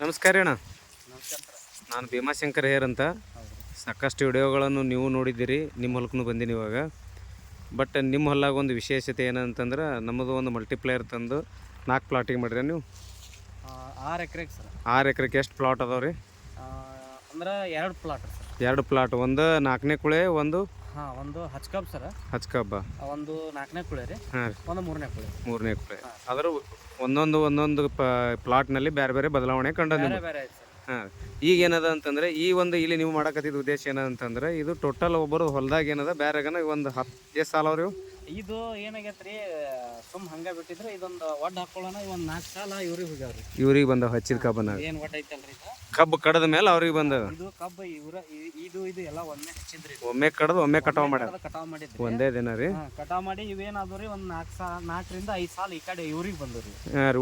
ನಮಸ್ಕಾರ ಅಣ್ಣ. ನಮಸ್ಕಾರ ನಾನು ಭೀಮಾಶಂಕರ್ ಹೇರ್ ಅಂತ. ಸಾಕಷ್ಟು ವಿಡಿಯೋಗಳನ್ನು ನೀವು ನೋಡಿದ್ದೀರಿ ನಿಮ್ಮ ಹೊಲಕ್ಕೂ ಬಂದೀನಿ ಇವಾಗ. ಬಟ್ ನಿಮ್ಮ ಹೊಲಾಗ ಒಂದು ವಿಶೇಷತೆ ಏನಂತಂದ್ರೆ ನಮ್ಮದು ಒಂದು ಮಲ್ಟಿಪ್ಲೇಯರ್ ತಂದು ನಾಲ್ಕು ಪ್ಲಾಟಿಗೆ ಮಾಡಿರಿ ನೀವು. ಆರು ಎಕರೆಗೆ ಸರ್. ಆರು ಎಕರೆಗೆ ಎಷ್ಟು ಪ್ಲಾಟ್ ಅದಾವೆ ರೀ? ಅಂದ್ರೆ ಎರಡು ಪ್ಲಾಟ್ ಎರಡು ಪ್ಲಾಟ್ ಒಂದು ನಾಲ್ಕನೇ ಕುಳೆ ಒಂದು ಹಾಂ ಒಂದು ಹಚ್ಕಬ್ ಸರ್. ಹಚ್ಕಬ್ಬ ಒಂದು ನಾಲ್ಕನೇ ಕುಳೆ ರೀ. ಹಾಂ ಒಂದು ಮೂರನೇ ಕುಳೆ. ಮೂರನೇ ಕುಳೆ. ಅದರ ಒಂದೊಂದು ಒಂದೊಂದು ಪ್ಲಾಟ್ನಲ್ಲಿ ಬೇರೆ ಬೇರೆ ಬದಲಾವಣೆ ಕಂಡ ಬೇರೆ ಬೇರೆ ಐತೆ ಸರ್. ಹಾಂ ಈಗ ಏನದ ಅಂತಂದ್ರೆ ಈ ಒಂದು ಇಲ್ಲಿ ನೀವು ಮಾಡಕತ್ತಿದ ಉದ್ದೇಶ ಏನಂತಂದ್ರೆ ಇದು ಟೋಟಲ್ ಒಬ್ಬರು ಹೊಲದಾಗ ಏನದ ಬೇರೆಗನ ಒಂದು ಹತ್ತು ಎಷ್ಟು ಸಾಲ ಅವ್ರಿ ಇವು? ಇದು ಏನಾಗೈತ್ರಿ ಸುಮ್ ಹಂಗ ಬಿಟ್ಟಿದ್ರೆ ಇದೊಂದು ಒಡ್ ಹಾಕೊಳ್ಳೋಣ ಒಂದು ನಾಲ್ಕು ಸಾಲ ಇವ್ರಿಗೆ ಹೋಗ್ಯಾವ್ರಿ. ಇವ್ರಿಗೆ ಬಂದ ಹಚ್ಚಿದ ಕಬ್ಬನ ಏನು ಒಡ್ ಐತಲ್ರಿ ಇದು? ಕಬ್ಬು ಕಡದ ಮೇಲೆ ಅವ್ರಿಗೆ ಬಂದ ಇದು ಕಬ್ಬು ಇವ್ರ ಇ- ಇದು ಇದು ಎಲ್ಲ ಒಮ್ಮೆ ಹಚ್ಚಿದ್ರಿ. ಒಮ್ಮೆ ಕಡದು ಒಮ್ಮೆ ಕಟಾವ್ ಮಾಡ್ಯಾರ. ಕಟಾವ್ ಕಟಾವ್ ಮಾಡಿದ್ರಿ. ಒಂದೇ ದಿನ ರೀ. ಹಾಂ ಕಟಾವ್ ಮಾಡಿ ಇವೇನಾದ್ರು ರೀ ಒಂದು ನಾಲ್ಕು ಸಾ ನಾಲ್ಕರಿಂದ ಐದು ಸಾಲ ಈ ಕಡೆ ಇವ್ರಿಗೆ ಬಂದ್ರಿ ರೀ.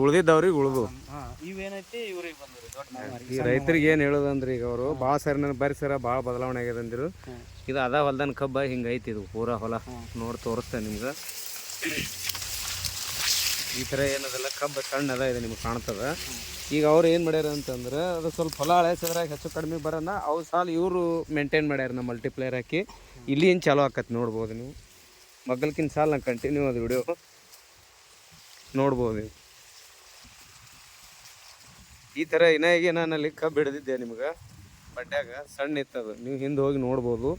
ಉಳ್ದಿದ್ದವ್ರಿಗೆ ಉಳ್ದು. ಇವ ಇವೇನೈತಿ ಇವ್ರಿಗೆ ಬಂದ್ರಿ ದೊಡ್ಡ. ಈ ರೈತರಿಗೆ ಏನು ಹೇಳೋದಂದ್ರೆ ಈಗ ಅವರು? ಭಾಳ ಸರಿ ನನಗೆ ಬರ್ರಿ ಸರ ಭಾಳ ಬದಲಾವಣೆ ಆಗ್ಯದ ಅಂದಿರು. ಹ್ಮ್. ಇದು ಅದ ಹೊಲ್ದನ್ ಕಬ್ಬ ಹಿಂಗೈತಿ ಐತಿ ಇದು ಪೂರಾ ಹೊಲ. ನೋಡಿ ತೋರಿಸ್ತೇನೆ ನಿಮ್ಗೆ. ಈ ಥರ ಏನದಲ್ಲ ಕಬ್ಬ ಸಣ್ಣದ ಇದು ನಿಮ್ಗೆ ಕಾಣ್ತದೆ. ಈಗ ಅವ್ರು ಏನು ಮಾಡ್ಯಾರ ಅಂತಂದ್ರೆ, ಅದು ಸ್ವಲ್ಪ ಹೊಲ ಹಳೆ ಸದ್ರಾಗ ಹೆಚ್ಚು ಕಡಿಮೆ ಬರೋಣ ಅವು ಸಾಲ ಇವರು ಮೇಂಟೈನ್ ಮಾಡ್ಯಾರ ನಮ್ಮ ಮಲ್ಟಿಪ್ಲೇಯರ್ ಹಾಕಿ. ಇಲ್ಲಿ ಏನು ಚಾಲೂ ಆಕತ್ ನೋಡ್ಬೋದು ನೀವು. ಮಗ್ಗಲ್ಕಿನ ಸಾಲ ನಾನು ಕಂಟಿನ್ಯೂ ಅದು ವಿಡಿಯೋ ನೋಡ್ಬೋದು ನೀವು. ಈ ಥರ ಇನ್ನ ಈಗ ನಾನು ಅಲ್ಲಿ ಕಬ್ಬು ಹಿಡಿದಿದ್ದೆ ನಿಮ್ಗೆ. ಬಡ್ಡ್ಯಾಗ ಸಣ್ಣ ಇತ್ತದು. ನೀವು ಹಿಂದೆ ಹೋಗಿ ನೋಡ್ಬೋದು.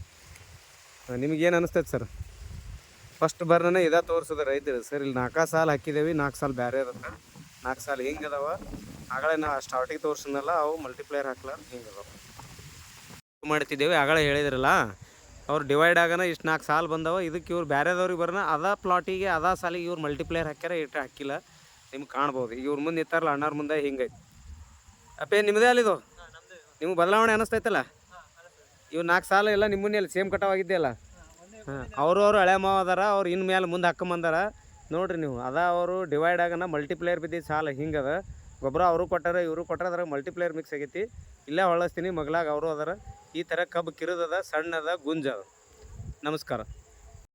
ನಿಮಗೇನು ಅನಿಸ್ತೈತೆ ಸರ್ ಫಸ್ಟ್ ಬರ್ನ ಇದ ತೋರಿಸಿದ ರೈತರು ಸರ್ ಇಲ್ಲಿ ನಾಲ್ಕು ಸಾಲ ಹಾಕಿದೇವಿ ನಾಲ್ಕು ಸಾಲ ಬೇರೆ ಇರುತ್ತೆ. ನಾಲ್ಕು ಸಾಲ ಹಿಂಗೆ ಅದಾವ? ಆಗಳೇ ನಾ ಸ್ಟಾರ್ಟಿಗೆ ತೋರಿಸಿದ್ನಲ್ಲ ಅವು ಮಲ್ಟಿಪ್ಲೇಯರ್ ಹಾಕ್ಲಾರ ಹಿಂಗೆ ಅದಾವ. ಮಾಡ್ತಿದ್ದೇವೆ ಆಗಳೇ ಹೇಳಿದ್ರಲ್ಲ ಅವ್ರು ಡಿವೈಡ್ ಆಗನ ಇಷ್ಟು ನಾಲ್ಕು ಸಾಲ ಬಂದವ ಇದಕ್ಕೆ ಇವ್ರು ಬೇರೆದವ್ರಿಗೆ ಬರೋಣ ಅದ ಪ್ಲಾಟಿಗೆ ಅದ ಸಾಲಿಗೆ ಇವ್ರು ಮಲ್ಟಿಪ್ಲೇಯರ್ ಹಾಕ್ಯಾರ ಇಟ್ಟು ಹಾಕಿಲ್ಲ. ನಿಮ್ಗೆ ಕಾಣ್ಬೋದು ಇವ್ರ ಮುಂದೆ ಇತ್ತಾರಲ್ಲ ಅಣ್ಣಾರ ಮುಂದೆ ಹಿಂಗೈತೆ ಅಪ್ಪೇ ನಿಮ್ಮದೇ ಅಲ್ಲಿದು ನಿಮ್ಗೆ ಬದಲಾವಣೆ ಅನಿಸ್ತೈತಲ್ಲ? ಇವು ನಾಲ್ಕು ಸಾಲ ಎಲ್ಲ ನಿಮ್ಮನ್ನೇ ಅಲ್ಲಿ ಸೇಮ್ ಕಟಾವಾಗಿದೆಯಲ್ಲ ಹಾಂ. ಅವರು ಅವರು ಹಳೆ ಮಾವ ಅದಾರ, ಅವ್ರು ಇನ್ನು ಮೇಲೆ ಮುಂದೆ ಹಾಕೊಂಬಂದಾರ. ನೋಡ್ರಿ ನೀವು, ಅದ ಅವರು ಡಿವೈಡ್ ಆಗನ ಮಲ್ಟಿಪ್ಲೇಯರ್ ಬಿದ್ದಿದ್ದು ಸಾಲ ಹಿಂಗದ ಗೊಬ್ಬರ ಅವರು ಕೊಟ್ಟಾರ, ಇವರು ಕೊಟ್ಟಾರ ಅದ್ರಾಗ ಮಲ್ಟಿಪ್ಲೇಯರ್ ಮಿಕ್ಸ್ ಆಗೈತಿ. ಇಲ್ಲೇ ಹೊಳಸ್ತೀನಿ, ಮಗ್ಲಾಗ ಅವರು ಅದಾರ. ಈ ಥರ ಕಬ್ಬು ಕಿರಿದದ ಸಣ್ಣದ ಗುಂಜದ ನಮಸ್ಕಾರ.